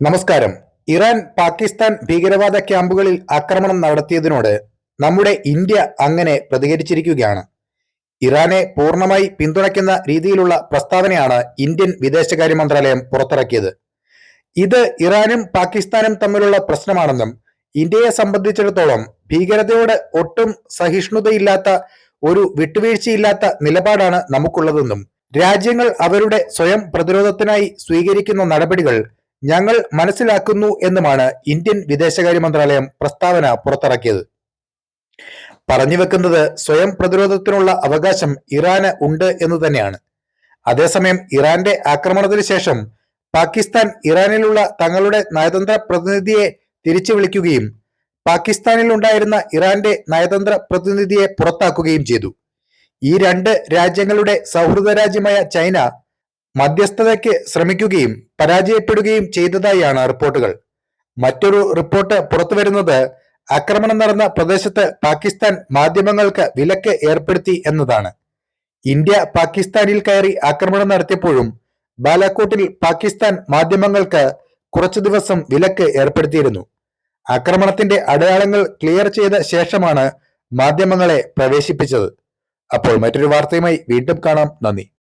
നമസ്കാരം. ഇറാൻ പാകിസ്ഥാൻ ഭീകരവാദ ക്യാമ്പുകളിൽ ആക്രമണം നടത്തിയതിനോട് നമ്മുടെ ഇന്ത്യ അങ്ങനെ പ്രതികരിച്ചിരിക്കുകയാണ്. ഇറാനെ പൂർണമായി പിന്തുണയ്ക്കുന്ന രീതിയിലുള്ള പ്രസ്താവനയാണ് ഇന്ത്യൻ വിദേശകാര്യ മന്ത്രാലയം പുറത്തിറക്കിയത്. ഇത് ഇറാനും പാകിസ്ഥാനും തമ്മിലുള്ള പ്രശ്നമാണെന്നും ഇന്ത്യയെ സംബന്ധിച്ചിടത്തോളം ഭീകരതയോട് ഒട്ടും സഹിഷ്ണുതയില്ലാത്ത ഒരു വിട്ടുവീഴ്ചയില്ലാത്ത നിലപാടാണ് നമുക്കുള്ളതെന്നും രാജ്യങ്ങൾ അവരുടെ സ്വയം പ്രതിരോധത്തിനായി സ്വീകരിക്കുന്ന നടപടികൾ ഞങ്ങൾ മനസ്സിലാക്കുന്നു എന്നുമാണ് ഇന്ത്യൻ വിദേശകാര്യ മന്ത്രാലയം പ്രസ്താവന പുറത്തിറക്കിയത്. പറഞ്ഞു വെക്കുന്നത് സ്വയം പ്രതിരോധത്തിനുള്ള അവകാശം ഇറാന് ഉണ്ട് എന്ന് തന്നെയാണ്. അതേസമയം ഇറാന്റെ ആക്രമണത്തിന് ശേഷം പാകിസ്ഥാൻ ഇറാനിലുള്ള തങ്ങളുടെ നയതന്ത്ര പ്രതിനിധിയെ തിരിച്ചു വിളിക്കുകയും പാകിസ്ഥാനിൽ ഉണ്ടായിരുന്ന ഇറാന്റെ നയതന്ത്ര പ്രതിനിധിയെ പുറത്താക്കുകയും ചെയ്തു. ഈ രണ്ട് രാജ്യങ്ങളുടെ സൗഹൃദ രാജ്യമായ ചൈന മധ്യസ്ഥതയ്ക്ക് ശ്രമിക്കുകയും പരാജയപ്പെടുകയും ചെയ്തതായാണ് റിപ്പോർട്ടുകൾ. മറ്റൊരു റിപ്പോർട്ട് പുറത്തുവരുന്നത് ആക്രമണം നടന്ന പ്രദേശത്ത് പാകിസ്ഥാൻ മാധ്യമങ്ങൾക്ക് വിലക്ക് ഏർപ്പെടുത്തി എന്നതാണ്. ഇന്ത്യ പാകിസ്ഥാനിൽ കയറി ആക്രമണം നടത്തിയപ്പോഴും ബാലാക്കോട്ടിൽ പാകിസ്ഥാൻ മാധ്യമങ്ങൾക്ക് കുറച്ചു ദിവസം വിലക്ക് ഏർപ്പെടുത്തിയിരുന്നു. ആക്രമണത്തിന്റെ അടയാളങ്ങൾ ക്ലിയർ ചെയ്ത ശേഷമാണ് മാധ്യമങ്ങളെ പ്രവേശിപ്പിച്ചത്. അപ്പോൾ മറ്റൊരു വാർത്തയുമായി വീണ്ടും കാണാം. നന്ദി.